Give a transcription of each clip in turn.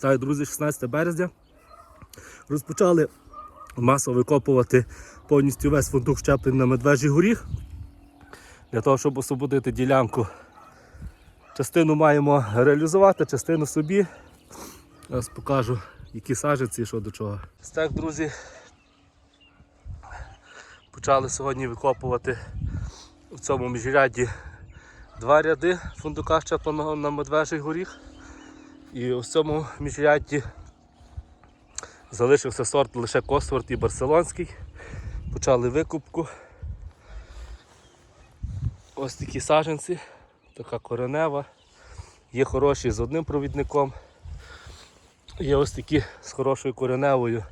Так, друзі, 16 березня. Розпочали масово викопувати повністю весь фундук щеплень на медвежий горіх. Для того, щоб освободити ділянку. Частину маємо реалізувати, частину собі. Зараз покажу, які саженці і що до чого. Так, друзі, почали сьогодні викопувати в цьому міжряді два ряди фундука щепленого на медвежий горіх. І у цьому міжрядді залишився сорт лише Косворт і Барселонський. Почали викупку. Ось такі саженці, така коренева. Є хороші з одним провідником. Є ось такі з хорошою кореневою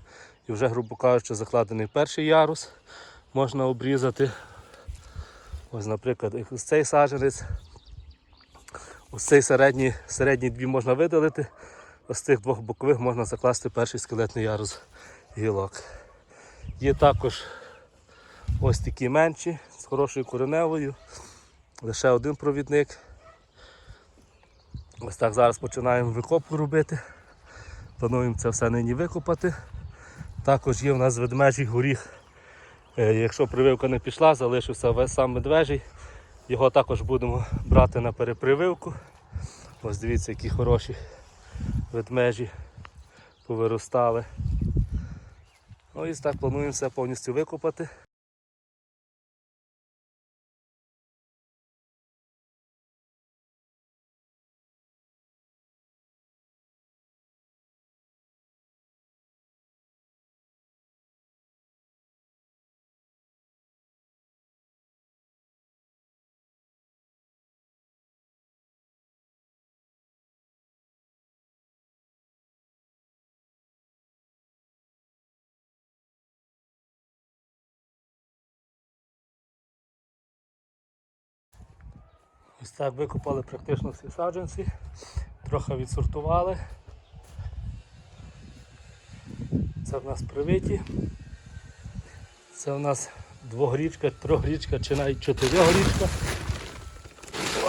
і вже, грубо кажучи, закладений перший ярус. Можна обрізати. Ось, наприклад, ось цей саджанець. Ось цей середній, середні дві можна видалити. Ось цих двох бокових можна закласти перший скелетний ярус гілок. Є також ось такі менші з хорошою кореневою. Лише один провідник. Ось так зараз починаємо викопку робити. Плануємо це все нині викопати. Також є в нас ведмежий горіх. Е, Якщо прививка не пішла, залишився весь сам медвежий. Його також будемо брати на перепрививку. Ось дивіться, які хороші ведмежі повиростали. Ось так плануємо все повністю викопати. Ось так викопали практично всі саджанці, трохи відсортували. Це в нас привиті. Це в нас двогрічка, трьохрічка чи навіть чотирьохрічка.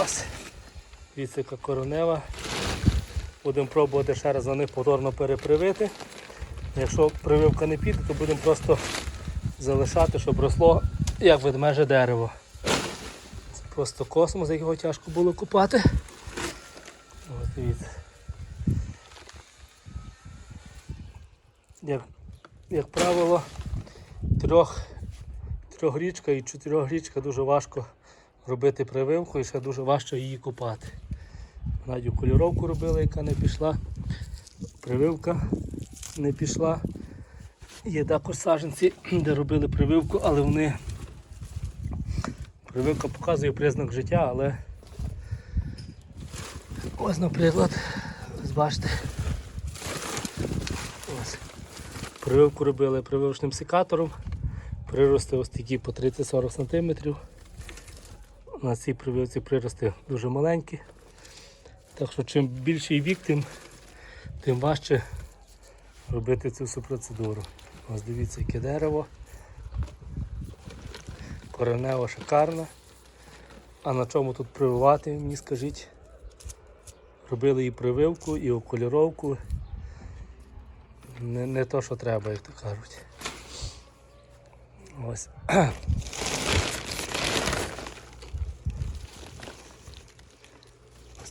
Ось. Яка коронева. Будемо пробувати ще раз на них повторно перепривити. Якщо прививка не піде, то будемо просто залишати, щоб росло як ведмеже дерево. Просто космос, його тяжко було купати. Ось дивіться. Як, як правило, трьох, трьохрічка і чотирьохрічка дуже важко робити прививку і ще дуже важко її купати. Навіть кольоровку робили, яка не пішла. Прививка не пішла. Є також саженці, де робили прививку, але вони Прививка показує признак життя, але ось, наприклад, ось бачите. Прививку робили прививочним секатором. Прирости ось такі по 30-40 см. На цій прививці прирости дуже маленькі. Так що чим більший вік, тим, тим важче робити цю всю процедуру. Ось дивіться, яке дерево. Коренева шикарна. А на чому тут прививати, мені скажіть? Робили і прививку, і окуліровку. Не, не то, що треба, як то кажуть. Ось.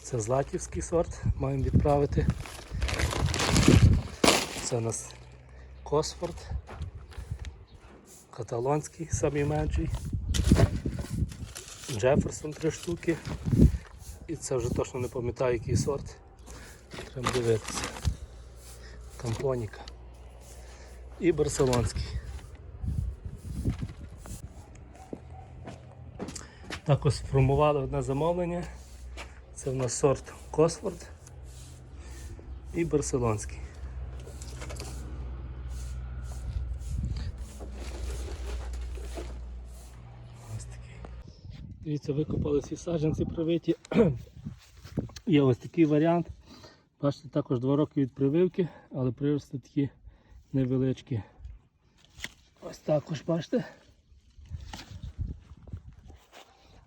Це златівський сорт, маємо відправити. Це у нас Косфорд. Каталонський самий менший. Джеферсон три штуки. І це вже точно не пам'ятаю який сорт. Треба дивитися. Кампоніка. І барселонський. Також сформували одне замовлення. Це в нас сорт Косфорд і барселонський. Ось такий. Дивіться, викопали всі саджанці привиті. Є ось такий варіант. Бачите, також 2 роки від прививки, але прирости такі невеличкі. Ось також бачите.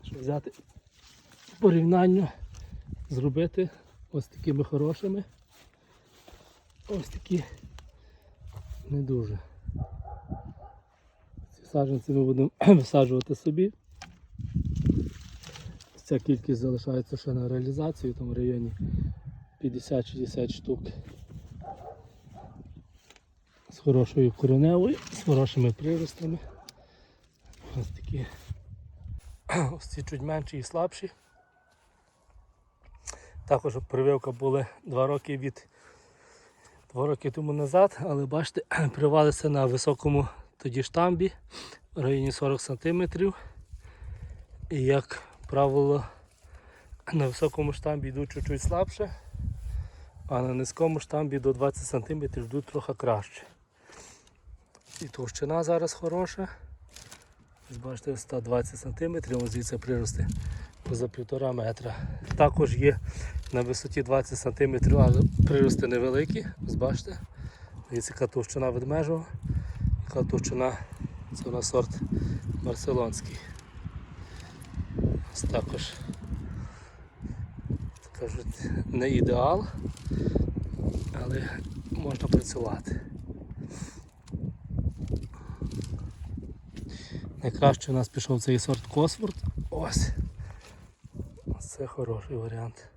Щоб взяти порівняння, зробити ось такими хорошими. ось такі не дуже. Ці саджанці ми будемо висаджувати собі. Ця кількість залишається ще на реалізацію, там в районі 50-60 штук. З хорошою кореневою, з хорошими приростами. Ось такі. Ось ці чуть менші і слабші. Також прививка була 2 роки від 2 роки тому назад, але бачите, привалися на високому тоді штамбі в районі 40 см. І як правило, на високому штамбі йдуть чуть-чуть слабше, а на низькому штамбі до 20 см йдуть трохи краще. І товщина зараз хороша. Ось Бачите, 120 см, ось звідси прирости за півтора метра. Також є на висоті 20 см, але прирости невеликі. Бачите, дивіться, яка товщина ведмежого, яка товщина, це у нас сорт барселонський. Також кажуть, не ідеал, але можна працювати. Найкраще у нас пішов цей сорт Косворд. Ось. Це хороший варіант.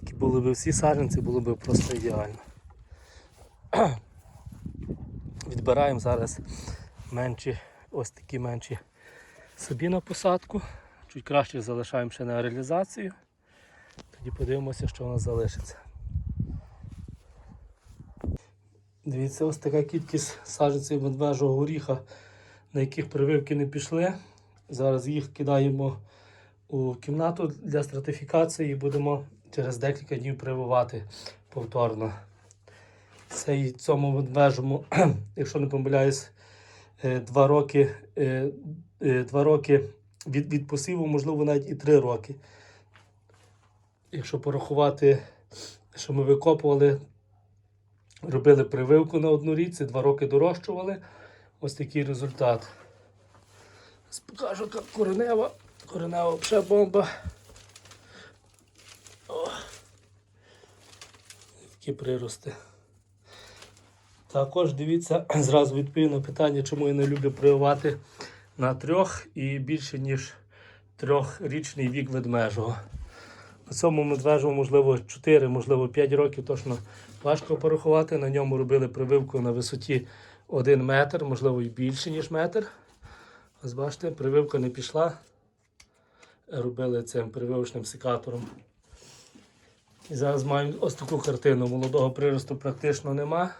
Такі були б всі саджанці, було б просто ідеально. Відбираємо зараз менші, ось такі менші собі на посадку. Чуть краще залишаємо ще на реалізацію. Тоді подивимося, що у нас залишиться. Дивіться, ось така кількість саджанців медвежого горіха, на яких прививки не пішли. Зараз їх кидаємо у кімнату для стратифікації і будемо через декілька днів прививати повторно. Цей цьому медвежому, якщо не помиляюсь, е, два роки, е, е, два роки від, від посіву, можливо, навіть і три роки. Якщо порахувати, що ми викопували, робили прививку на одну річці, два роки дорощували. Ось такий результат. Покажу, як коренева. Коренева взагалі бомба. О. Такі прирости. Також дивіться, зразу відповім на питання, чому я не люблю прививати на трьох і більше, ніж трьохрічний вік ведмежого. На цьому медвежому, можливо, 4, можливо, 5 років точно важко порахувати. На ньому робили прививку на висоті 1 метр, можливо, і більше, ніж метр. Ось бачите, прививка не пішла. Робили цим прививочним секатором. І зараз маємо ось таку картину. Молодого приросту практично нема.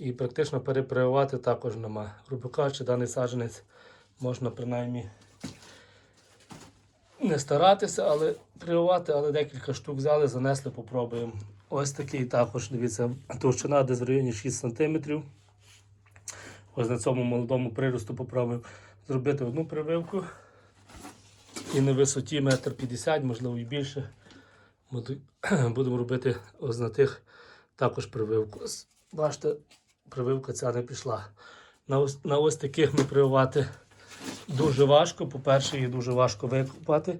І практично перепрививати також нема. Грубо кажучи, даний саджанець можна принаймні не старатися, але прививати, але декілька штук взяли, занесли, попробуємо. Ось такий також, дивіться, товщина десь в районі 6 см. Ось на цьому молодому приросту попробуємо зробити одну прививку. І на висоті 1,50 м, можливо і більше. Будемо робити ось на тих також прививку. Бачите, прививка ця не пішла. На ось, на ось таких ми прививати дуже важко. По-перше, їх дуже важко викопати.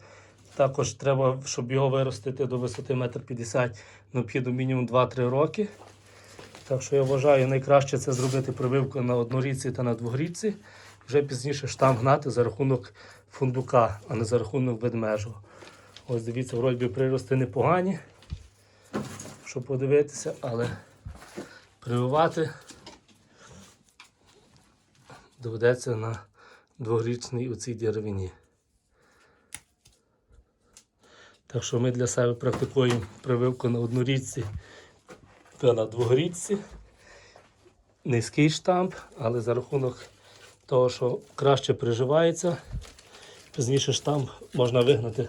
Також треба, щоб його виростити до висоти 1,50 м, необхідно мінімум 2-3 роки. Так що я вважаю, найкраще це зробити прививку на однорічці та на двогрічці. Вже пізніше штам гнати за рахунок фундука, а не за рахунок ведмежого. Ось дивіться, вроді прирости непогані, щоб подивитися, але прививати доведеться на двогрічній у цій деревині. Так що ми для себе практикуємо прививку на однорічці та на двогрічці. Низький штамп, але за рахунок того, що краще приживається, пізніше штамп можна вигнати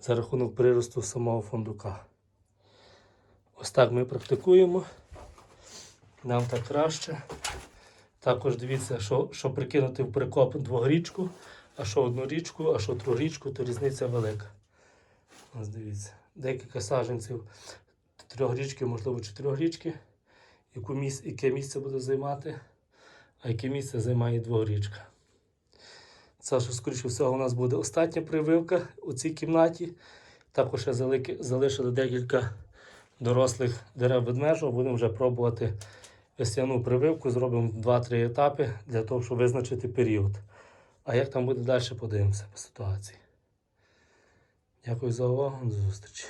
за рахунок приросту самого фундука. Ось так ми практикуємо. Нам так краще. Також дивіться, що, що прикинути в прикоп двогрічку, а що одну річку, а що трьохрічку, то різниця велика. Ось дивіться. Декілька саджанців трьохрічки, можливо, чотирьохрічки. Яку місце, яке місце буде займати, а яке місце займає двогрічка. Це, що, скоріше всього, у нас буде остання прививка у цій кімнаті. Також ще залишили декілька дорослих дерев ведмежого будемо вже пробувати весняну прививку. Зробимо 2-3 етапи для того, щоб визначити період. А як там буде далі, подивимося по ситуації. Дякую за увагу. До зустрічі.